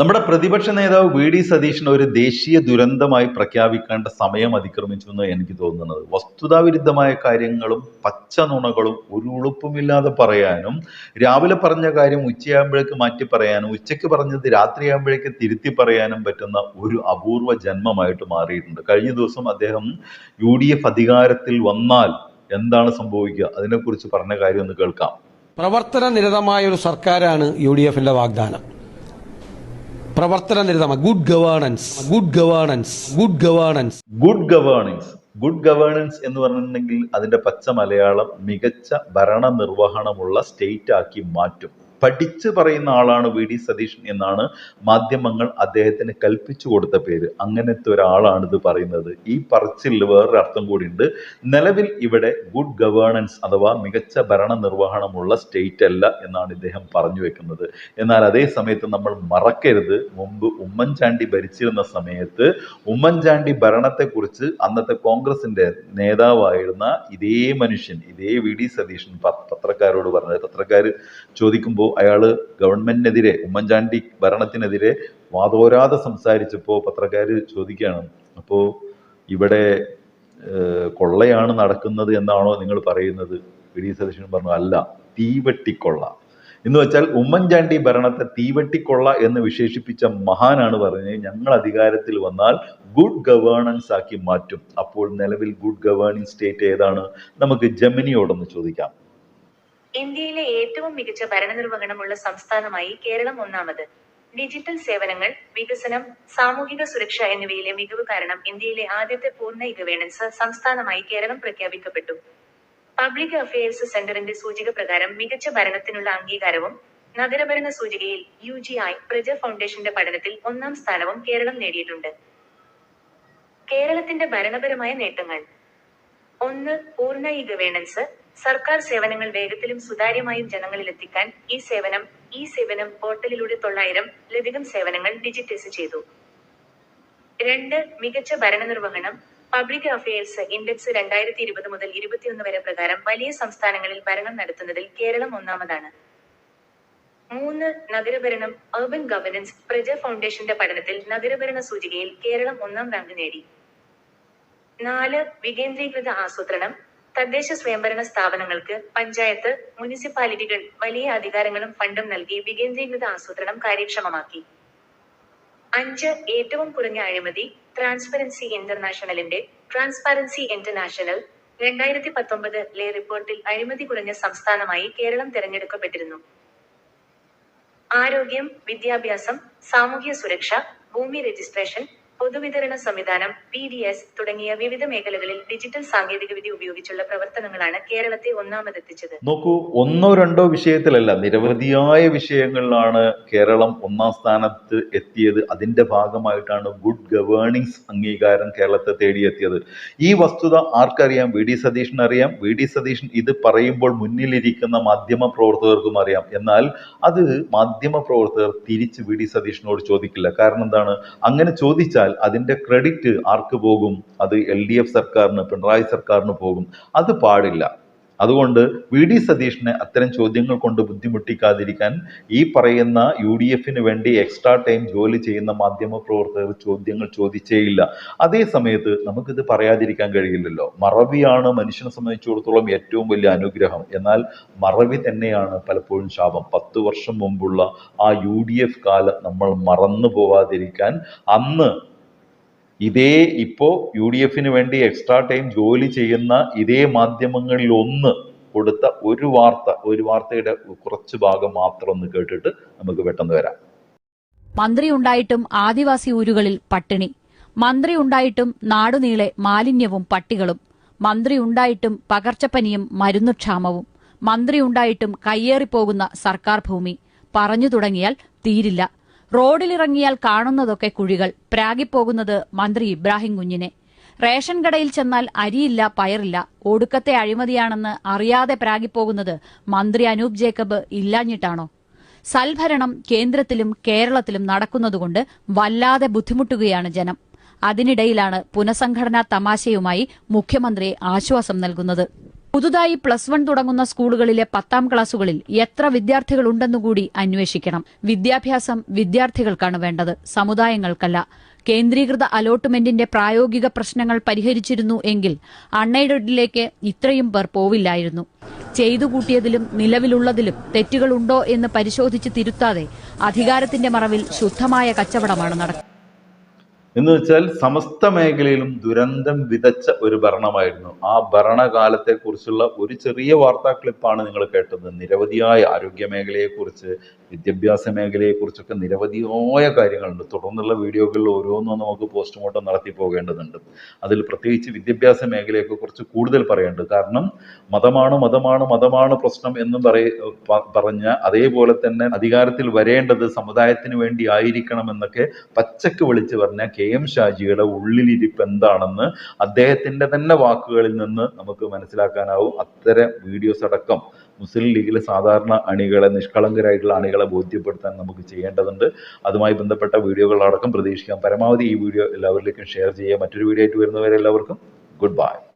നമ്മുടെ പ്രതിപക്ഷ നേതാവ് വി ഡി സതീശൻ ഒരു ദേശീയ ദുരന്തമായി പ്രഖ്യാപിക്കേണ്ട സമയം അതിക്രമിച്ചു എന്ന് എനിക്ക് തോന്നുന്നത്. വസ്തുതാവിരുദ്ധമായ കാര്യങ്ങളും പച്ച നുണകളും ഒരു ഉളുപ്പുമില്ലാതെ പറയാനും രാവിലെ പറഞ്ഞ കാര്യം ഉച്ചയാകുമ്പോഴേക്ക് മാറ്റി പറയാനും ഉച്ചയ്ക്ക് പറഞ്ഞത് രാത്രിയാകുമ്പോഴേക്ക് തിരുത്തി പറയാനും പറ്റുന്ന ഒരു അപൂർവ ജന്മമായിട്ട് മാറിയിട്ടുണ്ട്. കഴിഞ്ഞ ദിവസം അദ്ദേഹം യു ഡി എഫ് അധികാരത്തിൽ വന്നാൽ എന്താണ് സംഭവിക്കുക? അതിനെക്കുറിച്ച് പറഞ്ഞ കാര്യം ഒന്ന് കേൾക്കാം. പ്രവർത്തന നിരതമായ ഒരു സർക്കാരാണ് യു ഡി എഫിന്റെ വാഗ്ദാനം. പ്രവർത്തന നിരതമായ good governance good governance good governance good governance good governance എന്ന് പറഞ്ഞിട്ടുണ്ടെങ്കിൽ അതിന്റെ പച്ച മലയാളം മികച്ച ഭരണ നിർവഹണമുള്ള സ്റ്റേറ്റ് ആക്കി മാറ്റും. പഠിച്ചു പറയുന്ന ആളാണ് വി ഡി സതീശൻ എന്നാണ് മാധ്യമങ്ങൾ അദ്ദേഹത്തിന് കൽപ്പിച്ചു കൊടുത്ത പേര്. അങ്ങനത്തെ ഒരാളാണ് ഇത് പറയുന്നത്. ഈ പറച്ചിലിൽ വേറൊരു അർത്ഥം കൂടിയുണ്ട്. നിലവിൽ ഇവിടെ ഗുഡ് ഗവേണൻസ് അഥവാ മികച്ച ഭരണ നിർവഹണമുള്ള സ്റ്റേറ്റ് അല്ല എന്നാണ് ഇദ്ദേഹം പറഞ്ഞു വെക്കുന്നത്. എന്നാൽ അതേ സമയത്ത് നമ്മൾ മറക്കരുത്. മുമ്പ് ഉമ്മൻചാണ്ടി ഭരിച്ചിരുന്ന സമയത്ത് ഉമ്മൻചാണ്ടി ഭരണത്തെക്കുറിച്ച് അന്നത്തെ കോൺഗ്രസിന്റെ നേതാവായിരുന്ന ഇതേ മനുഷ്യൻ ഇതേ വി ഡി സതീശൻ പത്രക്കാരോട് പറഞ്ഞത്. പത്രക്കാർ ചോദിക്കുമ്പോൾ അയാൾ ഗവൺമെന്റിനെതിരെ ഉമ്മൻചാണ്ടി ഭരണത്തിനെതിരെ വാതോരാതെ സംസാരിച്ചപ്പോൾ പത്രക്കാർ ചോദിക്കുകയാണ് അപ്പോൾ ഇവിടെ കൊള്ളയാണ് നടക്കുന്നത് എന്നാണോ നിങ്ങൾ പറയുന്നത്? വി. ഡി. സതീശൻ പറഞ്ഞു അല്ല തീവെട്ടിക്കൊള്ള. എന്ന് വെച്ചാൽ ഉമ്മൻചാണ്ടി ഭരണത്തെ തീവെട്ടിക്കൊള്ള എന്ന് വിശേഷിപ്പിച്ച മഹാനാണ് പറഞ്ഞത് ഞങ്ങൾ അധികാരത്തിൽ വന്നാൽ ഗുഡ് ഗവേണൻസ് ആക്കി മാറ്റും. അപ്പോൾ നിലവിൽ ഗുഡ് ഗവേണിംഗ് സ്റ്റേറ്റ് ഏതാണ്? നമുക്ക് ജമിനിയോടൊന്ന് ചോദിക്കാം. ഇന്ത്യയിലെ ഏറ്റവും മികച്ച ഭരണനിർവഹണമുള്ള സംസ്ഥാനമായി കേരളം ഒന്നാമത്. ഡിജിറ്റൽ സേവനങ്ങൾ വികസനം സാമൂഹിക സുരക്ഷ എന്നിവയിലെ മികവ് കാരണം ഇന്ത്യയിലെ ആദ്യത്തെ പൂർണ ഇഗവേണൻസ് സംസ്ഥാനമായി കേരളം പ്രഖ്യാപിക്കപ്പെട്ടു. പബ്ലിക് അഫയേഴ്സ് സെന്ററിന്റെ സൂചിക പ്രകാരം മികച്ച ഭരണത്തിനുള്ള അംഗീകാരവും നഗരഭരണ സൂചികയിൽ യു ജി ഐ പ്രജ ഫൗണ്ടേഷന്റെ പഠനത്തിൽ ഒന്നാം സ്ഥാനവും കേരളം നേടിയിട്ടുണ്ട്. കേരളത്തിന്റെ ഭരണപരമായ നേട്ടങ്ങൾ. ഒന്ന് പൂർണ ഇ ഗവേണൻസ് സർക്കാർ സേവനങ്ങൾ വേഗത്തിലും സുതാര്യമായും ജനങ്ങളിലെത്തിക്കാൻ ഈ സേവനം ഈ സേവനം പോർട്ടലിലൂടെ തൊള്ളായിരം ലധികം സേവനങ്ങൾ ഡിജിറ്റൈസ് ചെയ്തു. രണ്ട് മികച്ച ഭരണനിർവഹണം. പബ്ലിക് അഫയേഴ്സ് ഇൻഡെക്സ് രണ്ടായിരത്തി ഇരുപത് മുതൽ ഇരുപത്തിയൊന്ന് വരെ പ്രകാരം വലിയ സംസ്ഥാനങ്ങളിൽ ഭരണം നടത്തുന്നതിൽ കേരളം ഒന്നാമതാണ്. മൂന്ന് നഗരഭരണം. അർബൻ ഗവർണൻസ് പ്രജ ഫൗണ്ടേഷന്റെ പഠനത്തിൽ നഗരഭരണ സൂചികയിൽ കേരളം ഒന്നാം റാങ്ക് നേടി. നാല് വികേന്ദ്രീകൃത ആസൂത്രണം. തദ്ദേശ സ്വയംഭരണ സ്ഥാപനങ്ങൾക്ക് പഞ്ചായത്ത് മുനിസിപ്പാലിറ്റികൾ വലിയ അധികാരങ്ങളും ഫണ്ടും നൽകി വികേന്ദ്രീകൃത ആസൂത്രണം കാര്യക്ഷമമാക്കി. അഞ്ച് ഏറ്റവും കുറഞ്ഞ അഴിമതി ട്രാൻസ്പെറൻസി ഇന്റർനാഷണലിന്റെ ട്രാൻസ്പെറൻസി ഇന്റർനാഷണൽ രണ്ടായിരത്തി പത്തൊമ്പത് ലെ റിപ്പോർട്ടിൽ അഴിമതി കുറഞ്ഞ സംസ്ഥാനമായി കേരളം തിരഞ്ഞെടുക്കപ്പെട്ടിരുന്നു. ആരോഗ്യം വിദ്യാഭ്യാസം സാമൂഹ്യ സുരക്ഷ ഭൂമി രജിസ്ട്രേഷൻ പൊതുവിതരണ സംവിധാനം പി ഡി എസ് തുടങ്ങിയ വിവിധ മേഖലകളിൽ ഡിജിറ്റൽ സാങ്കേതികവിദ്യ ഉപയോഗിച്ചുള്ള പ്രവർത്തനങ്ങളാണ് കേരളത്തെ ഒന്നാമതെത്തിച്ചത്. നോക്കൂ ഒന്നോ രണ്ടോ വിഷയത്തിലല്ല നിരവധിയായ വിഷയങ്ങളിലാണ് കേരളം ഒന്നാം സ്ഥാനത്ത് എത്തിയത്. അതിന്റെ ഭാഗമായിട്ടാണ് ഗുഡ് ഗവേണിംഗ്സ് അംഗീകാരം കേരളത്തെ തേടിയെത്തിയത്. ഈ വസ്തുത ആർക്കറിയാം? വി ഡി സതീഷിന് അറിയാം. വി ഡി സതീശൻ ഇത് പറയുമ്പോൾ മുന്നിലിരിക്കുന്ന മാധ്യമ പ്രവർത്തകർക്കും അറിയാം. എന്നാൽ അത് മാധ്യമ പ്രവർത്തകർ തിരിച്ച് വി ഡി സതീഷിനോട് ചോദിക്കില്ല. കാരണം എന്താണ്? അങ്ങനെ ചോദിച്ചാൽ അതിന്റെ ക്രെഡിറ്റ് ആർക്ക് പോകും? അത് എൽ ഡി എഫ് സർക്കാരിന് പിണറായി സർക്കാരിന് പോകും. അത് പാടില്ല. അതുകൊണ്ട് വി ഡി സതീഷിനെ അത്തരം ചോദ്യങ്ങൾ കൊണ്ട് ബുദ്ധിമുട്ടിക്കാതിരിക്കാൻ ഈ പറയുന്ന യു ഡി എഫിന് വേണ്ടി എക്സ്ട്രാ ടൈം ജോലി ചെയ്യുന്ന മാധ്യമ പ്രവർത്തകർ ചോദ്യങ്ങൾ ചോദിച്ചേയില്ല അതേ സമയത്ത് നമുക്കിത് പറയാതിരിക്കാൻ കഴിയില്ലല്ലോ. മറവിയാണ് മനുഷ്യനെ സംബന്ധിച്ചിടത്തോളം ഏറ്റവും വലിയ അനുഗ്രഹം. എന്നാൽ മറവി തന്നെയാണ് പലപ്പോഴും ശാപം. പത്ത് വർഷം മുമ്പുള്ള ആ യു ഡി എഫ് കാലം നമ്മൾ മറന്നു പോവാതിരിക്കാൻ അന്ന് ഇതേ ഇപ്പോ യു ഡി എഫിന് വേണ്ടി എക്സ്ട്രാ ടൈം ജോലി ചെയ്യുന്ന ഇതേ മാധ്യമങ്ങളിൽ ഒന്ന് കൊടുത്ത ഒരു വാർത്ത ഒരു വാർത്തയുടെ കുറച്ച് ഭാഗം മാത്രം ഒന്ന് കേട്ടിട്ട് നമുക്ക് പെട്ടെന്ന് വരാം. മന്ത്രി ഉണ്ടായിട്ടും ആദിവാസി ഊരുകളിൽ പട്ടിണി. മന്ത്രി ഉണ്ടായിട്ടും നാടുനീളെ മാലിന്യവും പട്ടികളും. മന്ത്രി ഉണ്ടായിട്ടും പകർച്ചപ്പനിയും മരുന്നുക്ഷാമവും. മന്ത്രി മന്ത്രിയുണ്ടായിട്ടും കയ്യേറിപ്പോകുന്ന സർക്കാർ ഭൂമി. പറഞ്ഞു തുടങ്ങിയാൽ തീരില്ല. റോഡിലിറങ്ങിയാൽ കാണുന്നതൊക്കെ കുഴികൾ. പ്രാഗിപ്പോകുന്നത് മന്ത്രി ഇബ്രാഹിം കുഞ്ഞിനെ. റേഷൻ കടയിൽ ചെന്നാൽ അരിയില്ല പയറില്ല. ഒടുക്കത്തെ അഴിമതിയാണെന്ന് അറിയാതെ പ്രാഗിപ്പോകുന്നത് മന്ത്രി അനൂപ് ജേക്കബ് ഇല്ലാഞ്ഞിട്ടാണോ? സൽഭരണം കേന്ദ്രത്തിലും കേരളത്തിലും നടക്കുന്നതുകൊണ്ട് വല്ലാതെ ബുദ്ധിമുട്ടുകയാണ് ജനം. അതിനിടയിലാണ് പുനഃസംഘടനാ തമാശയുമായി മുഖ്യമന്ത്രി ആശ്വാസം നൽകുന്നത്. പുതുതായി പ്ലസ് വൺ തുടങ്ങുന്ന സ്കൂളുകളിലെ പത്താം ക്ലാസുകളിൽ എത്ര വിദ്യാർത്ഥികളുണ്ടെന്നുകൂടി അന്വേഷിക്കണം. വിദ്യാഭ്യാസം വിദ്യാർത്ഥികൾക്കാണ് വേണ്ടത്. സമുദായങ്ങൾക്കല്ല. കേന്ദ്രീകൃത അലോട്ട്മെന്റിന്റെ പ്രായോഗിക പ്രശ്നങ്ങൾ പരിഹരിച്ചിരുന്നു എങ്കിൽ അൺഎയ്ഡഡിലേക്ക് ഇത്രയും പേർ പോവില്ലായിരുന്നു. ചെയ്തു കൂട്ടിയതിലും നിലവിലുള്ളതിലും തെറ്റുകളുണ്ടോ എന്ന് പരിശോധിച്ച് തിരുത്താതെ അധികാരത്തിന്റെ മറവിൽ ശുദ്ധമായ കച്ചവടമാണ് നടക്കുന്നത്. എന്ന് വെച്ചാൽ സമസ്ത മേഖലയിലും ദുരന്തം വിതച്ച ഒരു ഭരണമായിരുന്നു. ആ ഭരണകാലത്തെ കുറിച്ചുള്ള ഒരു ചെറിയ വാർത്താ ക്ലിപ്പാണ് നിങ്ങൾ കേട്ടത്. നിരവധിയായ ആരോഗ്യ മേഖലയെക്കുറിച്ച് വിദ്യാഭ്യാസ മേഖലയെക്കുറിച്ചൊക്കെ നിരവധിയായ കാര്യങ്ങളുണ്ട്. തുടർന്നുള്ള വീഡിയോകളിൽ ഓരോന്നും നമുക്ക് പോസ്റ്റ്മോർട്ടം നടത്തി പോകേണ്ടതുണ്ട്. അതിൽ പ്രത്യേകിച്ച് വിദ്യാഭ്യാസ മേഖലയൊക്കെ കുറിച്ച് കൂടുതൽ പറയേണ്ടത്. കാരണം മതമാണ് മതമാണ് മതമാണ് പ്രശ്നം എന്ന് പറഞ്ഞ അതേപോലെ തന്നെ അധികാരത്തിൽ വരേണ്ടത് സമുദായത്തിന് വേണ്ടി ആയിരിക്കണം എന്നൊക്കെ പച്ചക്ക് വിളിച്ച് പറഞ്ഞ കെ എം ഷാജിയുടെ ഉള്ളിലിരിപ്പ് എന്താണെന്ന് അദ്ദേഹത്തിന്റെ തന്നെ വാക്കുകളിൽ നിന്ന് നമുക്ക് മനസ്സിലാക്കാനാവും. അത്തരം വീഡിയോസ് അടക്കം മുസ്ലിം ലീഗിലെ സാധാരണ അണികളെ നിഷ്കളങ്കരായിട്ടുള്ള അണികളെ ബോധ്യപ്പെടുത്താൻ നമുക്ക് ചെയ്യേണ്ടതുണ്ട്. അതുമായി ബന്ധപ്പെട്ട വീഡിയോകളടക്കം പ്രതീക്ഷിക്കാം. പരമാവധി ഈ വീഡിയോ എല്ലാവരിലേക്കും ഷെയർ ചെയ്യുക. മറ്റൊരു വീഡിയോ ആയിട്ട് വരുന്നവരെ എല്ലാവർക്കും ഗുഡ് ബൈ.